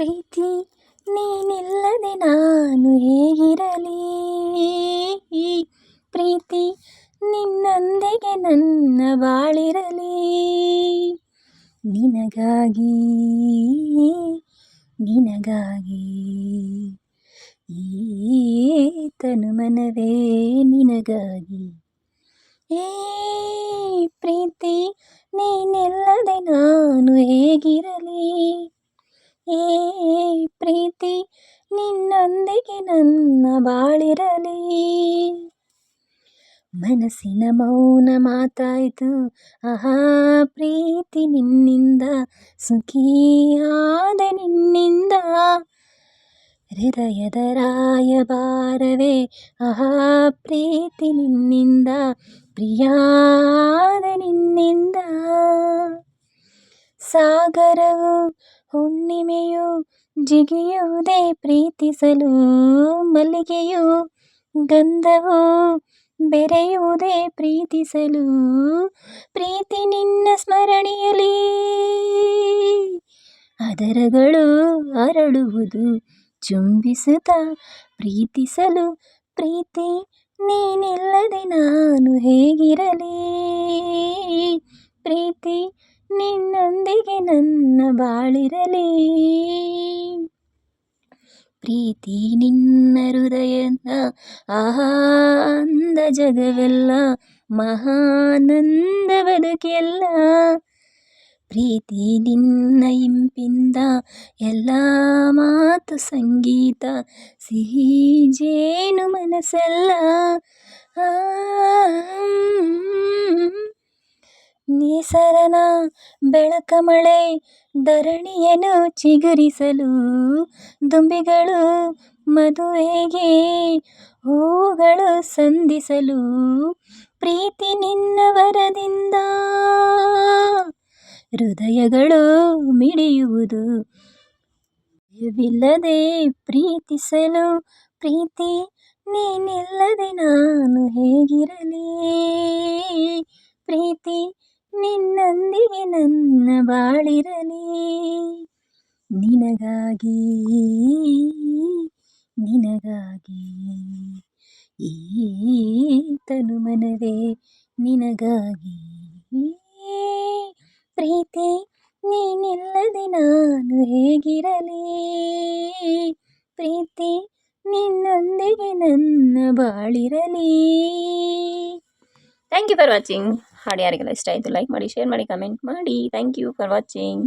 ಪ್ರೀತಿ ನೀನಿಲ್ಲದೆ ನಾನು ಹೇಗಿರಲಿ? ಪ್ರೀತಿ ನಿನ್ನೊಂದಿಗೆ ನನ್ನ ಬಾಳಿರಲಿ. ನಿನಗಾಗಿ ನಿನಗಾಗಿ ಈ ತನುಮನವೇ ನಿನಗಾಗಿ. ಏ ಪ್ರೀತಿ ನೀನಿಲ್ಲದೆ ನಾನು ಹೇಗಿರಲಿ? ಬಾಳಿರಲಿ. ಮನಸ್ಸಿನ ಮೌನ ಮಾತಾಯಿತು. ಆಹಾ, ಪ್ರೀತಿ ನಿನ್ನಿಂದ ಸುಖಿಯಾದ ನಿನ್ನಿಂದ. ಹೃದಯದ ರಾಯಭಾರವೇ ಆಹಾ, ಪ್ರೀತಿ ನಿನ್ನಿಂದ ಪ್ರಿಯಾದ ನಿನ್ನಿಂದ. ಸಾಗರವು ಹುಣ್ಣಿಮೆಯು ಜಿಗಿಯುವುದೇ ಪ್ರೀತಿಸಲು ಮಲ್ಲಿಗೆಯು ಗಂಧವು ಬೆರೆಯುವುದೇ ಪ್ರೀತಿಸಲು ಪ್ರೀತಿ ನಿನ್ನ ಸ್ಮರಣೆಯಲಿ ಅದರಗಳು ಅರಳುವುದು ಚುಂಬಿಸುತ್ತ ಪ್ರೀತಿಸಲು ಪ್ರೀತಿ ನೀನಿಲ್ಲದೆ ನಾನು ಹೇಗಿರಲಿ. ಪ್ರೀತಿ ನಿನ್ನೊಂದಿಗೆ ನನ್ನ ಬಾಳಿರಲಿ. ಪ್ರೀತಿ ನಿನ್ನ ಹೃದಯದ ಆಹಾಂದ ಜಗವೆಲ್ಲ ಮಹಾನಂದ ಬದುಕೆಲ್ಲ. ಪ್ರೀತಿ ನಿನ್ನ ಇಂಪಿಂದ ಎಲ್ಲ ಮಾತು ಸಂಗೀತ, ಸಿಹಿ ಜೇನು ಮನಸ್ಸೆಲ್ಲ ಆ ನಿಸರನ ಬೆಳಕ ಮಳೆ ಧರಣಿಯನ್ನು ಚಿಗುರಿಸಲು ದುಂಬಿಗಳು ಮದುವೆಗೆ ಹೂಗಳು ಸಂಧಿಸಲು ಪ್ರೀತಿ ನಿನ್ನವರದಿಂದ ಹೃದಯಗಳು ಮಿಡಿಯುವುದು. ವಿಲ್ಲದೆ ಪ್ರೀತಿಸಲು ಪ್ರೀತಿ ನೀನಿಲ್ಲದೆ ನಾನು ಹೇಗಿರಲಿ? ಪ್ರೀತಿ ನಿನ್ನೊಂದಿಗೆ ನನ್ನ ಬಾಳಿರಲಿ. ನಿನಗಾಗಿ ನಿನಗಾಗಿ ಈ ತನುಮನವೇ ನಿನಗಾಗಿ ಪ್ರೀತಿ ನೀನಿಲ್ಲದೆ ನಾನು ಹೇಗಿರಲಿ? ಪ್ರೀತಿ ನಿನ್ನೊಂದಿಗೆ ನನ್ನ ಬಾಳಿರಲಿ. ಥ್ಯಾಂಕ್ ಯು ಫಾರ್ ವಾಚಿಂಗ್ ಹಾಡು ಯಾರಿಗೆಲ್ಲ ಇಷ್ಟ ಆಯಿತು ಲೈಕ್ ಮಾಡಿ ಶೇರ್ ಮಾಡಿ ಕಮೆಂಟ್ ಮಾಡಿ. Thank you for watching